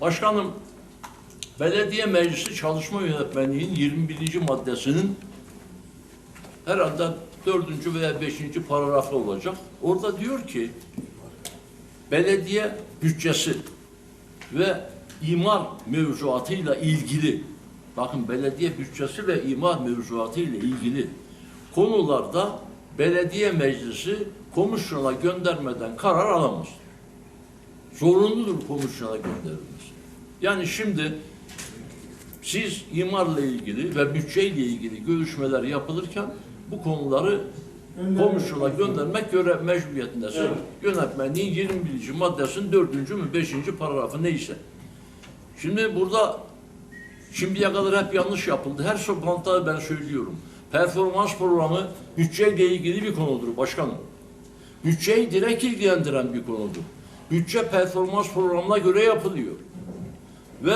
Başkanım, belediye meclisi çalışma yönetmenliğinin 21. maddesinin herhalde dördüncü veya beşinci paragrafı olacak. Orada diyor ki belediye bütçesi ve imar mevzuatıyla ilgili bakın belediye bütçesi ve imar mevzuatıyla ilgili konularda belediye meclisi komisyona göndermeden karar alamaz. Zorunludur komisyona gönderilmesi. Yani şimdi siz imarla ilgili ve bütçeyle ilgili görüşmeler yapılırken bu konuları komisyona göndermek görev mecburiyetindesin. Evet. Yönetmenliğin 21. maddesinin 4. mü 5. paragrafı neyse. Şimdi burada şimdiye kadar hep yanlış yapıldı. Her toplantıda ben söylüyorum. Performans programı bütçeyle ilgili bir konudur başkanım. Bütçeyi direkt ilgilendiren bir konudur. Bütçe performans programına göre yapılıyor. Ve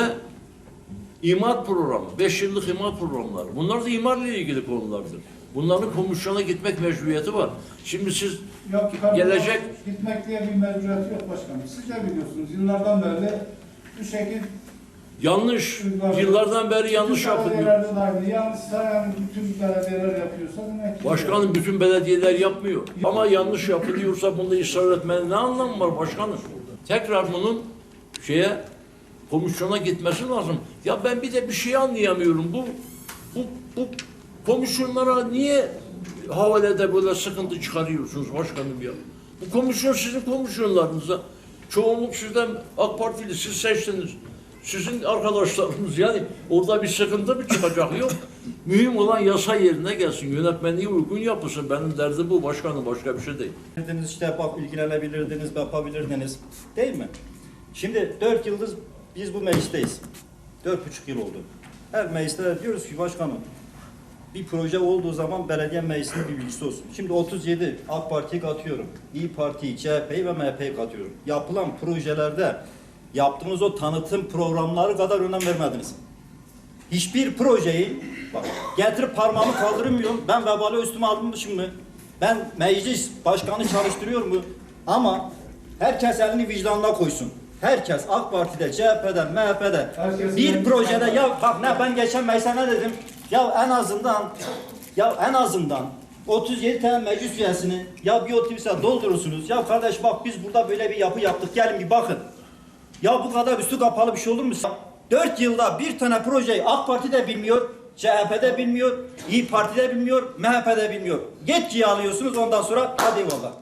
imar programı, beş yıllık imar programları. Bunlar da imarla ilgili konulardır. Bunların komisyona gitmek mecburiyeti var. Şimdi siz Yok, gelecek gitmek diye bir mecburiyet yok başkanım. Siz de biliyorsunuz yıllardan beri bu şekil yanlış, yıllardan beri yanlış yapılıyor. aynı. Yani sayan bütün belediyeler yapıyorsa demek ki Başkanım bütün belediyeler yapmıyor. Ama yanlış yapılıyorsa bunda ısrar etmenin ne anlamı var başkanım? Tekrar bunun şeye komisyona gitmesi lazım. Ya ben bir de bir şey anlayamıyorum. Bu bu bu komisyonlara niye havalede böyle sıkıntı çıkarıyorsunuz başkanım ya? Bu komisyon sizin komisyonlarınıza. Çoğunluk sizden AK Partili siz seçtiniz. Sizin arkadaşlarınız yani orada bir sıkıntı mı çıkacak yok. Mühim olan yasa yerine gelsin. Yönetmenliği uygun yapılsın. Benim derdim bu başkanım başka bir şey değil. Bilirdiniz işte yapıp ilgilenebilirdiniz, yapabilirdiniz. Değil mi? Şimdi dört yıldız biz bu meclisteyiz. Dört buçuk yıl oldu. Her mecliste diyoruz ki başkanım bir proje olduğu zaman belediye meclisinin bir bilgisi olsun. Şimdi 37 AK Parti'yi katıyorum. İyi Parti'yi, CHP'yi ve MHP'yi katıyorum. Yapılan projelerde yaptığınız o tanıtım programları kadar önem vermediniz. Hiçbir projeyi bak getirip parmağımı kaldırmıyorum. Ben vebali üstüme almışım mı? Ben meclis başkanı çalıştırıyor mu? Ama herkes elini vicdanına koysun. Herkes AK Parti'de, CHP'de, MHP'de Herkesin bir projede ya bak ne ben geçen meclise ne dedim? Ya en azından ya en azından 37 tane meclis üyesini ya bir otobüse doldurursunuz. Ya kardeş bak biz burada böyle bir yapı yaptık. Gelin bir bakın. Ya bu kadar üstü kapalı bir şey olur mu? 4 yılda bir tane projeyi AK Parti de bilmiyor, CHP de bilmiyor, İyi Parti de bilmiyor, MHP de bilmiyor. Yetkiyi alıyorsunuz ondan sonra hadi eyvallah.